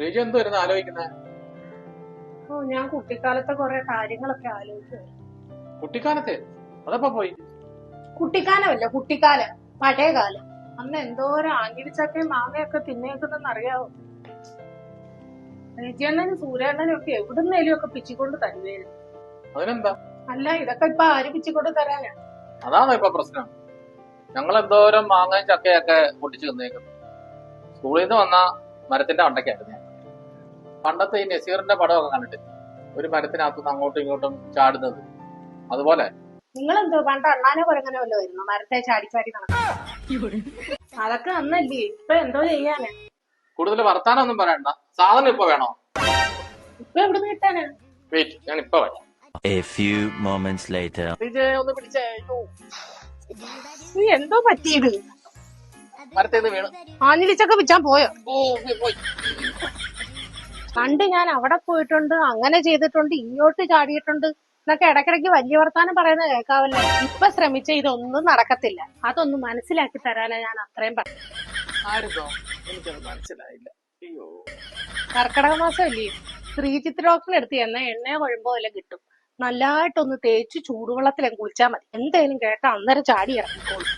റീജു എന്ത് ആലോചിക്കുന്നത് ഓ ഞാൻ കുട്ടിക്കാലത്തെ കുറെ കാര്യങ്ങളൊക്കെ ആലോചിച്ചു കുട്ടിക്കാലത്തെ? അതപ്പോ പോയി. കുട്ടിക്കാലമല്ല കുട്ടിക്കാലം. പഴയ കാലം അന്ന് എന്തോരം ആങ്കിരിച്ചക്കയും മാങ്ങയൊക്കെ തിന്നേക്കുന്നെന്ന് അറിയാവോ രജിയണ്ണനും സൂര്യണ്ണനും ഒക്കെ എവിടുന്നേലും ഒക്കെ പിച്ചിക്കൊണ്ട് തരുവായിരുന്നു. അതിനെന്താ? അല്ല ഇതൊക്കെ ഇപ്പൊ ആര് പിച്ചിക്കൊണ്ട് തരാനാ? അതാണോ ഇപ്പൊ പ്രശ്നം. ഞങ്ങൾ എന്തോരം മാങ്ങയും ചക്കയൊക്കെ പൊട്ടിച്ചു തിന്നേക്കുന്നു. സ്കൂളിൽ നിന്ന് വന്ന മരത്തിന്റെ അണ്ടയ്ക്കായിരുന്നു ഞാൻ. പണ്ടത്തെ ഈ നസീറിന്റെ പടമൊക്കെ കണ്ടിട്ട് ഒരു മരത്തിനകത്തുനിന്ന് അങ്ങോട്ടും ഇങ്ങോട്ടും ചാടുന്നത്. അതുപോലെ. നിങ്ങളെന്തോ പണ്ട് അണ്ണാനെ കുരങ്ങനെ വല്ലോ വരുന്നു മരത്തെ ചാടി ചാടി നടക്കും അതൊക്കെ അന്നല്ലേ ഇപ്പൊ എന്തോ ചെയ്യാന്? കൂടുതൽ വർത്താനം ഒന്നും പറയണ്ട. സാധനം ഇപ്പൊ വേണോ? ഇപ്പൊ എവിടുന്ന് കിട്ടാനാ? വെയിറ്റ് ഞാൻ ഇപ്പൊ വരാം. A few moments later. റീജെ ഒന്ന് പിടിച്ചേ. അയ്യോ. നീ എന്തോ പറ്റിയത്? മരത്തേന്ന് വീണ്. ആഞ്ഞിലിച്ചൊക്കെ പിച്ചാൻ പോയോ? ഓ പോയി. പണ്ട് ഞാൻ അവിടെ പോയിട്ടുണ്ട് അങ്ങനെ ചെയ്തിട്ടുണ്ട് ഇങ്ങോട്ട് ചാടിയിട്ടുണ്ട് എന്നൊക്കെ ഇടക്കിടയ്ക്ക് വലിയ വർത്താനം പറയുന്നത് കേൾക്കാവല്ലോ. ഇപ്പൊ ശ്രമിച്ച ഇതൊന്നും നടക്കത്തില്ല. അതൊന്നും മനസ്സിലാക്കി തരാനാ ഞാൻ അത്രയും പറഞ്ഞു മനസ്സിലായില്ല. അയ്യോ. കർക്കിടക മാസം അല്ലേ ശ്രീചിത്ര ഡോക്ടറിന് എടുത്ത് ചെന്ന എണ്ണയോ കുഴമ്പോ എല്ലാം കിട്ടും. നല്ലതായിട്ടൊന്ന് തേച്ച് ചൂടുവെള്ളത്തിലും കുളിച്ചാൽ മതി. എന്തായാലും കേട്ട അന്നേരം ചാടി ഇറങ്ങിക്കോളും.